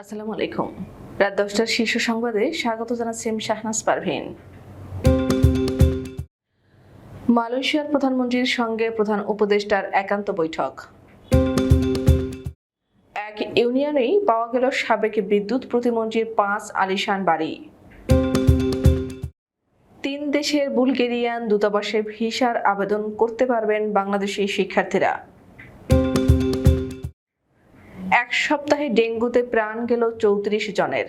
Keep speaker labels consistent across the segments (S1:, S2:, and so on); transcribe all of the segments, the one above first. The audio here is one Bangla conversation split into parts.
S1: আসসালামু আলাইকুম। রাত দশটার শীর্ষ সংবাদে স্বাগত জানাচ্ছি আমি শাহনাজ পারভিন। মালয়েশিয়ার প্রধানমন্ত্রীর সঙ্গে প্রধান উপদেষ্টার একান্ত বৈঠক। এক ইউনিয়নেই পাওয়া গেল সাবেক বিদ্যুৎ প্রতিমন্ত্রীর পাঁচ আলিশান বাড়ি। তিন দেশের বুলগেরিয়ান দূতাবাসে ভিসার আবেদন করতে পারবেন বাংলাদেশি শিক্ষার্থীরা। এক সপ্তাহে ডেঙ্গুতে প্রাণ গেল চৌত্রিশ জনের।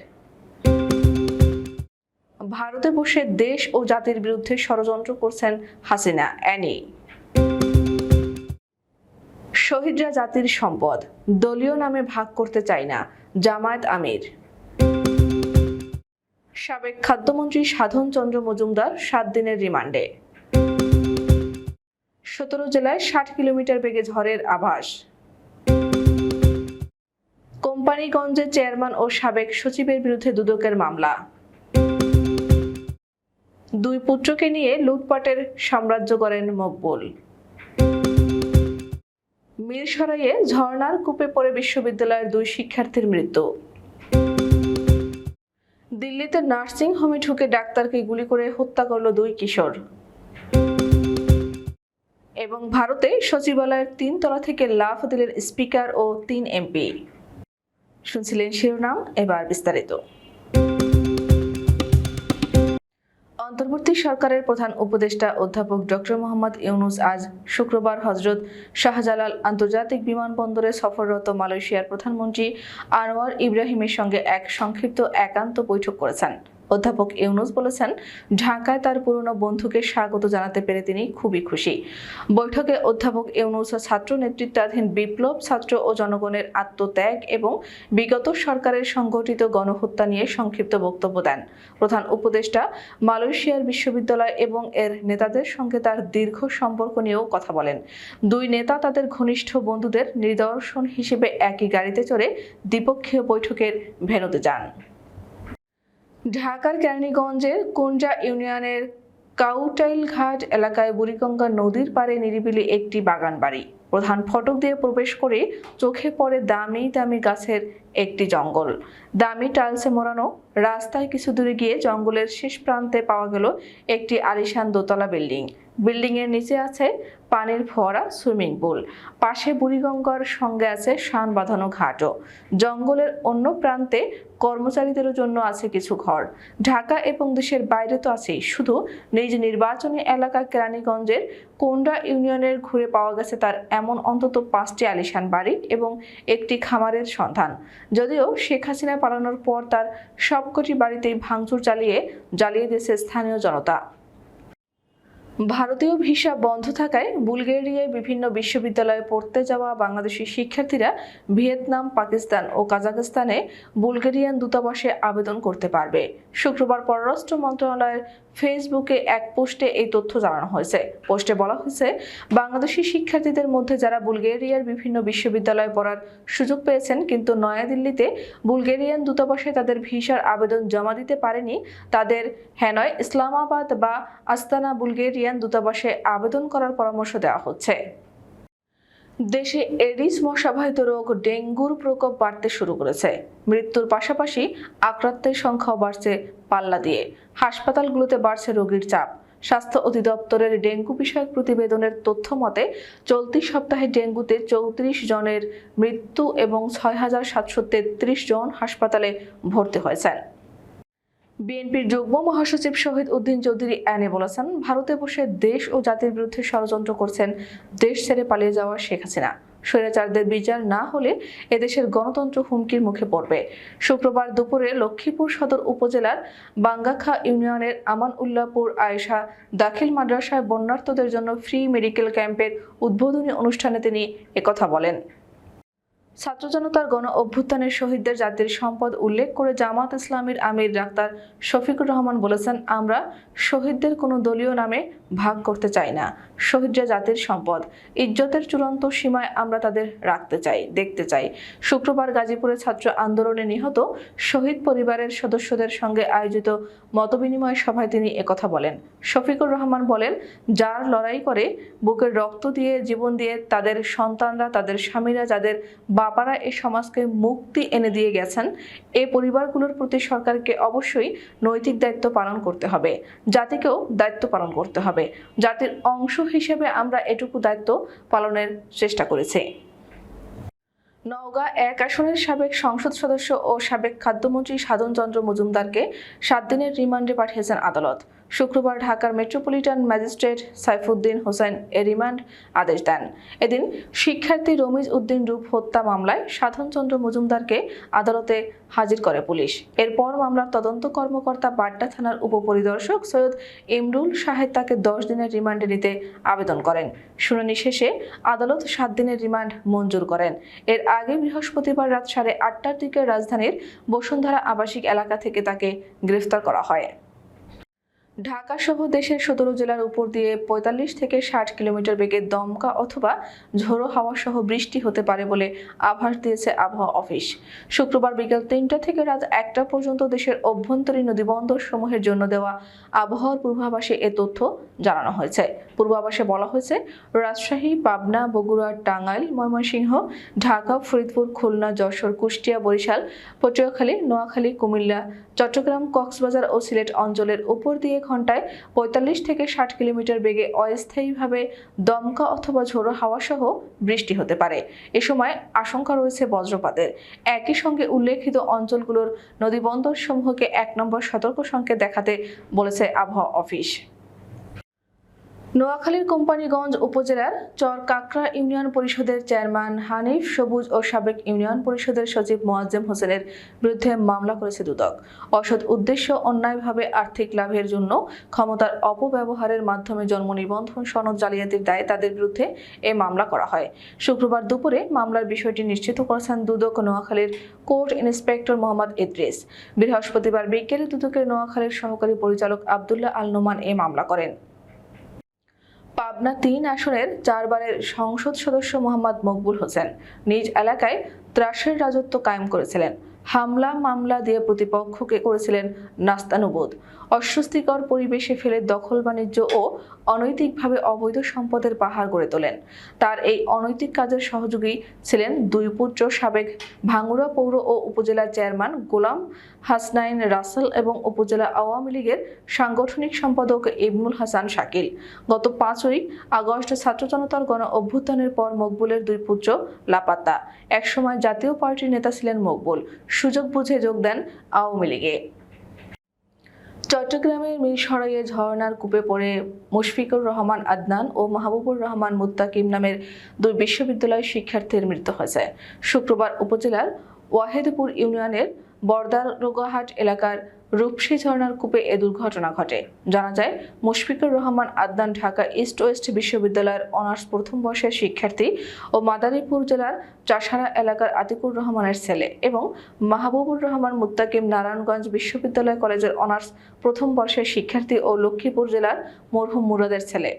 S1: ভারতে বসে দেশ ও জাতির বিরুদ্ধে ষড়যন্ত্র করছেন হাসিনা, অ্যানি। শহীদরা জাতির সম্পদ, দলীয় নামে ভাগ করতে চায় না, জামায়াত আমির। সাবেক খাদ্যমন্ত্রী সাধন চন্দ্র মজুমদার সাত দিনের রিমান্ডে। সতেরো জেলায় ষাট কিলোমিটার বেগে ঝড়ের আভাস। কোম্পানিগঞ্জের চেয়ারম্যান ও সাবেক সচিবের বিরুদ্ধে দুদকের মামলা। দুই পুত্রকে নিয়ে লুটপাটের সাম্রাজ্য করেন মকবুল। মিরসরাইয়ে ঝর্ণার কূপে পড়ে বিশ্ববিদ্যালয়ের দুই শিক্ষার্থীর মৃত্যু। দিল্লিতে নার্সিং হোমে ঢুকে ডাক্তারকে গুলি করে হত্যা করল দুই কিশোর। এবং ভারতে সচিবালয়ের তিন তলা থেকে লাফ দিলেন স্পিকার ও তিন এমপি। শুনছিলেন শিরোনাম, এবার বিস্তারিত। অন্তর্বর্তী সরকারের প্রধান উপদেষ্টা অধ্যাপক ডক্টর মোহাম্মদ ইউনুস আজ শুক্রবার হজরত শাহজালাল আন্তর্জাতিক বিমানবন্দরে সফররত মালয়েশিয়ার প্রধানমন্ত্রী আনোয়ার ইব্রাহিমের সঙ্গে এক সংক্ষিপ্ত একান্ত বৈঠক করেছেন। অধ্যাপক ইউনুস বলেছেন, ঢাকায় তার পুরনো বন্ধুকে স্বাগত জানাতে পেরে তিনি খুবই খুশি। বৈঠকে অধ্যাপক ইউনুস ছাত্র নেতৃত্বাধীন বিপ্লব, ছাত্র ও জনগণের আত্মত্যাগ এবং বিগত সরকারের সংগঠিত গণহত্যা নিয়ে সংক্ষিপ্ত বক্তব্য দেন। প্রধান উপদেষ্টা মালয়েশিয়ার বিশ্ববিদ্যালয় এবং এর নেতাদের সঙ্গে তার দীর্ঘ সম্পর্ক নিয়েও কথা বলেন। দুই নেতা তাদের ঘনিষ্ঠ বন্ধুদের নিদর্শন হিসেবে একই গাড়িতে চড়ে দ্বিপক্ষীয় বৈঠকের ভেন্যুতে যান। ঢাকার কেরানীগঞ্জের কুঞ্জা ইউনিয়নের কাউটাইল ঘাট এলাকায় বুড়িগঙ্গা নদীর পাড়ে নিরিবিলি একটি বাগান বাড়ি প্রধান ফটক দিয়ে প্রবেশ করে চোখে পড়ে দামি দামি গাছের একটি জঙ্গল। দামি টালসে মোড়ানো রাস্তায় কিছু দূরে গিয়ে জঙ্গলের শেষ প্রান্তে পাওয়া গেল একটি আলিশান দোতলা বিল্ডিং। বিল্ডিং এর নিচে আছে পানির ফোয়ারা সুইমিং পুল। পাশে বুড়িগঙ্গার সঙ্গে আছে শান বাঁধানো ঘাটও। জঙ্গলের অন্য প্রান্তে কর্মচারীদের জন্য আছে কিছু ঘর। ঢাকা এবং দেশের বাইরে তো আছেই। শুধু নিজ নির্বাচনী এলাকা কেরানীগঞ্জের কোন্ডা ইউনিয়নের ঘুরে পাওয়া গেছে তার এমন অন্তত পাঁচটি আলিশান বাড়ি এবং একটি খামারের সন্ধান। যদিও শেখ হাসিনা পালানোর পর তার সবকটি বাড়িতেই ভাঙচুর চালিয়ে, জ্বালিয়ে দিয়েছে স্থানীয় জনতা। ভারতীয় ভিসা বন্ধ থাকায় বুলগেরিয়ায় বিভিন্ন বিশ্ববিদ্যালয়ে পড়তে যাওয়া বাংলাদেশি শিক্ষার্থীরা ভিয়েতনাম, পাকিস্তান ও কাজাখস্তানে বুলগেরিয়ান দূতাবাসে আবেদন করতে পারবে। শুক্রবার পররাষ্ট্র মন্ত্রণালয়ের ফেসবুকে এক পোস্টে এই তথ্য জানানো হয়েছে। পোস্টে বলা হয়েছে, বাংলাদেশি শিক্ষার্থীদের মধ্যে যারা বুলগেরিয়ার বিভিন্ন বিশ্ববিদ্যালয়ে পড়ার সুযোগ পেয়েছেন, কিন্তু নয়াদিল্লিতে বুলগেরিয়ান দূতাবাসে তাদের ভিসার আবেদন জমা দিতে পারেনি, তাদের হ্যানয়, ইসলামাবাদ বা আস্তানা বুলগেরিয়ান দূতাবাসে আবেদন করার পরামর্শ দেওয়া হচ্ছে। দেশে এডিস মশাবাহিত রোগ ডেঙ্গুর প্রকোপ বাড়তে শুরু করেছে। মৃত্যুর পাশাপাশি আক্রান্তের সংখ্যাও বাড়ছে পাল্লা দিয়ে। হাসপাতালগুলোতে বাড়ছে রোগীর চাপ। স্বাস্থ্য অধিদপ্তরের ডেঙ্গু বিষয়ক প্রতিবেদনের তথ্য মতে, চলতি সপ্তাহে ডেঙ্গুতে চৌত্রিশ জনের মৃত্যু এবং ছয় হাজার সাতশো তেত্রিশ জন হাসপাতালে ভর্তি হয়েছেন। বিএনপির যুগ্ম মহাসচিব শহীদ উদ্দিন চৌধুরী অ্যানে বলেছেন, ভারতে বসে দেশ ও জাতির বিরুদ্ধে ষড়যন্ত্র করছেন, দেশ ছেড়ে পালিয়ে যাওয়া শেখ হাসিনা। স্বৈরাচারদের বিচার না হলে এদেশের গণতন্ত্র হুমকির মুখে পড়বে। শুক্রবার দুপুরে লক্ষ্মীপুর সদর উপজেলার বাঙ্গাখা ইউনিয়নের আমান উল্লাপুর আয়েশা দাখিল মাদ্রাসায় বন্যার্থদের জন্য ফ্রি মেডিকেল ক্যাম্পের উদ্বোধনী অনুষ্ঠানে তিনি একথা বলেন। ছাত্র জনতার গণ অভ্যুত্থানের শহীদদের জাতির সম্পদ উল্লেখ করে জামাত ইসলামীর আমির ডাক্তার শফিকুর রহমান বলেছেন, আমরা শহীদদের কোনো দলীয় নামে ভাগ করতে চাই না। শহীদরা জাতির সম্পদ, ইজ্জতের চূড়ান্ত সীমায় আমরা তাদের রাখতে চাই, দেখতে চাই। শুক্রবার গাজীপুরে ছাত্র আন্দোলনে নিহত শহীদ পরিবারের সদস্যদের সঙ্গে আয়োজিত মতবিনিময় সভায় তিনি একথা বলেন। শফিকুর রহমান বলেন, যার লড়াই করে বুকের রক্ত দিয়ে জীবন দিয়ে তাদের সন্তানরা, তাদের স্বামীরা, যাদের বাবারা এই সমাজকে মুক্তি এনে দিয়ে গেছেন। এই পরিবারগুলোর প্রতি সরকারকে অবশ্যই নৈতিক দায়িত্ব পালন করতে হবে। জাতিকেও দায়িত্ব পালন করতে হবে। জাতির অংশ হিসেবে আমরা এটুকু দায়িত্ব পালনের চেষ্টা করেছি। নওগাঁ এক আসনের সাবেক সংসদ সদস্য ও সাবেক খাদ্যমন্ত্রী সাধন চন্দ্র মজুমদারকে সাত দিনের রিমান্ডে পাঠিয়েছেন আদালত। শুক্রবার ঢাকার মেট্রোপলিটন ম্যাজিস্ট্রেট সাইফুদ্দিন হোসেন এ রিমান্ড আদেশ দেন। এদিন শিক্ষার্থী রমিজ উদ্দিন রূপ হত্যা মামলায় সাধন চন্দ্র মজুমদারকে আদালতে হাজির করে পুলিশ। এরপর মামলার তদন্ত কর্মকর্তা বাড্ডা থানার উপপরিদর্শক সৈয়দ ইমরুল শাহেদ তাকে দশ দিনের রিমান্ডে নিতে আবেদন করেন। শুনানি শেষে আদালত সাত দিনের রিমান্ড মঞ্জুর করেন। এর আগে বৃহস্পতিবার রাত সাড়ে আটটার দিকে রাজধানীর বসুন্ধরা আবাসিক এলাকা থেকে তাকে গ্রেফতার করা হয়। ঢাকা সহ দেশের সতেরো জেলার উপর দিয়ে পঁয়তাল্লিশ থেকে ষাট কিলোমিটার বেগে দমকা অথবা ঝোড়ো হাওয়া সহ বৃষ্টি হতে পারে বলে আভাস দিয়েছে আবহাওয়া অফিস। শুক্রবার বিকেল তিনটা থেকে রাত একটা পর্যন্ত দেশের অভ্যন্তরীণ নদীবন্দর সমূহের জন্য দেওয়া আবহাওয়ার পূর্বাভাসে এ তথ্য জানানো হয়েছে। পূর্বাভাসে বলা হয়েছে, রাজশাহী, পাবনা, বগুড়া, টাঙ্গাইল, ময়মনসিংহ, ঢাকা, ফরিদপুর, খুলনা, যশোর, কুষ্টিয়া, বরিশাল, পটুয়াখালী, নোয়াখালী, কুমিল্লা, চট্টগ্রাম, কক্সবাজার ও সিলেট অঞ্চলের উপর দিয়ে ঘন্টায় পঁয়তাল্লিশ থেকে ষাট কিলোমিটার বেগে অস্থায়ীভাবে দমকা অথবা ঝোড়ো হাওয়া সহ বৃষ্টি হতে পারে। এ সময় আশঙ্কা রয়েছে বজ্রপাতের। একই সঙ্গে উল্লেখিত অঞ্চলগুলোর নদীবন্দর সমূহকে এক নম্বর সতর্ক সংকেত দেখাতে বলেছে আবহাওয়া অফিস। নোয়াখালীর কোম্পানিগঞ্জ উপজেলার চর কাকরা ইউনিয়ন পরিষদের চেয়ারম্যান হানিফ, সবুজ ও সাবেক ইউনিয়ন পরিষদের সচিব মোয়াজ্জেম হোসেনের বিরুদ্ধে মামলা করেছে দুদক। অসৎ উদ্দেশ্য, অন্যায়ভাবে আর্থিক লাভের জন্য ক্ষমতার অপব্যবহারের মাধ্যমে জন্ম নিবন্ধন সনদ জালিয়াতির দায়ে তাদের বিরুদ্ধে এ মামলা করা হয়। শুক্রবার দুপুরে মামলার বিষয়টি নিশ্চিত করেছেন দুদক নোয়াখালীর কোর্ট ইন্সপেক্টর মোহাম্মদ ইদ্রিস। বৃহস্পতিবার বিকেলে দুদকের নোয়াখালীর সহকারী পরিচালক আবদুল্লাহ আল নোমান এ মামলা করেন। পাবনা তিন আসনের চারবারের সংসদ সদস্য মোহাম্মদ মকবুল হোসেন নিজ এলাকায় ত্রাসের রাজত্ব কায়েম করেছিলেন। হামলা, মামলা দিয়ে প্রতিপক্ষকে করেছিলেন নাস্তানুবোধ অস্বস্তিকর পরিবেশে ফেলে দখল বাণিজ্য ও অনৈতিকভাবে অবৈধ সম্পদের পাহাড় গড়ে তোলেন। তার এই অনৈতিক কাজের সহযোগী ছিলেন দুই পুত্র সাবেক ভাঙ্গুড়া পৌর ও উপজেলা চেয়ারম্যান গোলাম হাসনাইন রাসেল এবং উপজেলা আওয়ামী লীগের সাংগঠনিক সম্পাদক ইবনুল হাসান শাকিল। গত পাঁচই আগস্ট ছাত্র জনতার গণ অভ্যুত্থানের পর মকবুলের দুই পুত্র লাপাত্তা। একসময় জাতীয় পার্টির নেতা ছিলেন মকবুল। সুযোগ বুঝে যোগ দেন আওয়ামী লীগে। চট্টগ্রামের মিরসরাইয়ে ঝর্ণার কূপে পড়ে মুশফিকুর রহমান আদনান ও মাহবুবুর রহমান মুত্তাকিম নামের দুই বিশ্ববিদ্যালয় শিক্ষার্থীর মৃত্যু হয়েছে। শুক্রবার উপজেলার ওয়াহেদপুর ইউনিয়নের বর্দারোগাহাট এলাকার রূপসী ঝর্ণার কূপে এ দুর্ঘটনা ঘটে। জানা যায়, মুশফিকুর রহমান আদনান ঢাকা ইস্ট ওয়েস্ট বিশ্ববিদ্যালয়ের অনার্স প্রথম বর্ষের শিক্ষার্থী ও মাদারীপুর জেলার চাষারা এলাকার আতিকুর রহমানের ছেলে এবং মাহবুবুর রহমান মুত্তাকিম নারায়ণগঞ্জ বিশ্ববিদ্যালয় কলেজের অনার্স প্রথম বর্ষের শিক্ষার্থী ও লক্ষ্মীপুর জেলার মরহুম মুরাদের ছেলে।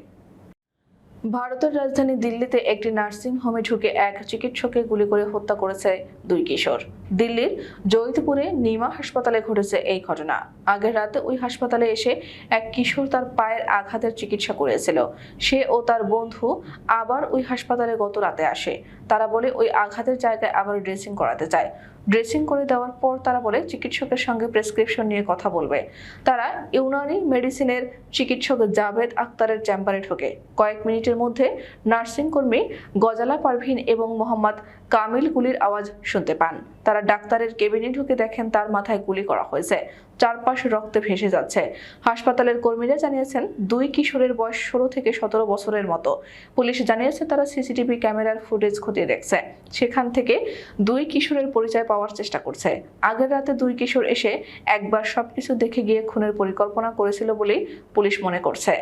S1: ভারতের রাজধানী দিল্লিতে একটি নার্সিং হোমে ঢুকে এক চিকিৎসককে গুলি করে হত্যা করেছে দুই কিশোর। দিল্লির জয়িতপুরে নিমা হাসপাতালে ঘটেছে এই ঘটনা। আগের রাতে ওই হাসপাতালে এসে এক কিশোর তার পায়ের আঘাতের চিকিৎসা করেছিল। সে ও তার বন্ধু আবার ওই হাসপাতালে গত রাতে আসে। তারা বলে ওই আঘাতের জায়গায় আবার ড্রেসিং করাতে চায়। ড্রেসিং করে দেওয়ার পর তারা বলে চিকিৎসকের সঙ্গে প্রেসক্রিপশন নিয়ে কথা বলবে। তারা ইউনানি মেডিসিনের চিকিৎসক জাভেদ আক্তারের চেম্বারে ঢোকে। কয়েক মিনিটের মধ্যে নার্সিং কর্মী গজালা পারভিন এবং মোহাম্মদ কামিল গুলির আওয়াজ শুনতে পান। তারা ডাক্তারের কেবিনে ঢুকে দেখেন তার মাথায় গুলি করা হয়েছে। চারপাশ রক্তে ভেসে যাচ্ছে। হাসপাতালের কর্মীরা জানিয়েছেন, দুই কিশোরের বয়স ষোলো থেকে সতেরো বছরের মতো। পুলিশ জানিয়েছে, তারা সিসিটিভি ক্যামেরার ফুটেজ খতিয়ে দেখছে। সেখান থেকে দুই কিশোরের পরিচয় পাওয়ার চেষ্টা করছে। আগের রাতে দুই কিশোর এসে একবার সবকিছু দেখে গিয়ে খুনের পরিকল্পনা করেছিল বলেই পুলিশ মনে করছে।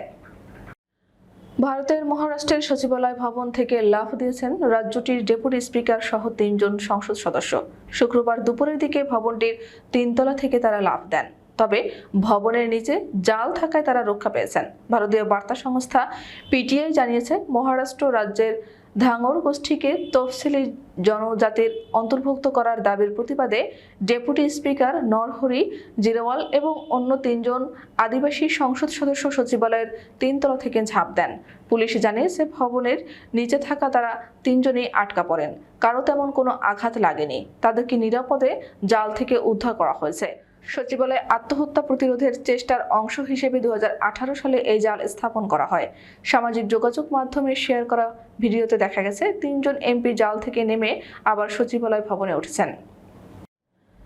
S1: ভারতের মহারাষ্ট্রের সচিবালয় ভবন থেকে লাফ দিয়েছেন রাজ্যটির ডেপুটি স্পিকার সহ তিনজন সংসদ সদস্য। শুক্রবার দুপুরের দিকে ভবনটির তিনতলা থেকে তারা লাফ দেন। তবে ভবনের নিচে জাল থাকায় তারা রক্ষা পেয়েছেন। ভারতীয় বার্তা সংস্থা পিটিআই জানিয়েছে, মহারাষ্ট্র রাজ্যের ধাঙ্গর গোষ্ঠীকে তফসিলি জনজাতির অন্তর্ভুক্ত করার দাবির প্রতিবাদে ডেপুটি স্পিকার নরহরি জিরওয়াল এবং অন্য তিনজন আদিবাসী সংসদ সদস্য সচিবালয়ের তিনতলা থেকে ঝাঁপ দেন। পুলিশ জানিয়েছে ভবনের নিচে থাকা তারা তিনজনই আটকা পড়েন। কারও তেমন কোনো আঘাত লাগেনি। তাদেরকে নিরাপদে জাল থেকে উদ্ধার করা হয়েছে। সচিবালয়ে আত্মহত্যা প্রতিরোধের চেষ্টার অংশ হিসেবে দু হাজার আঠারো সালে এই জাল স্থাপন করা হয়। সামাজিক যোগাযোগ মাধ্যমে শেয়ার করা ভিডিওতে দেখা গেছে, তিনজন এমপি জাল থেকে নেমে আবার সচিবালয় ভবনে উঠেছেন।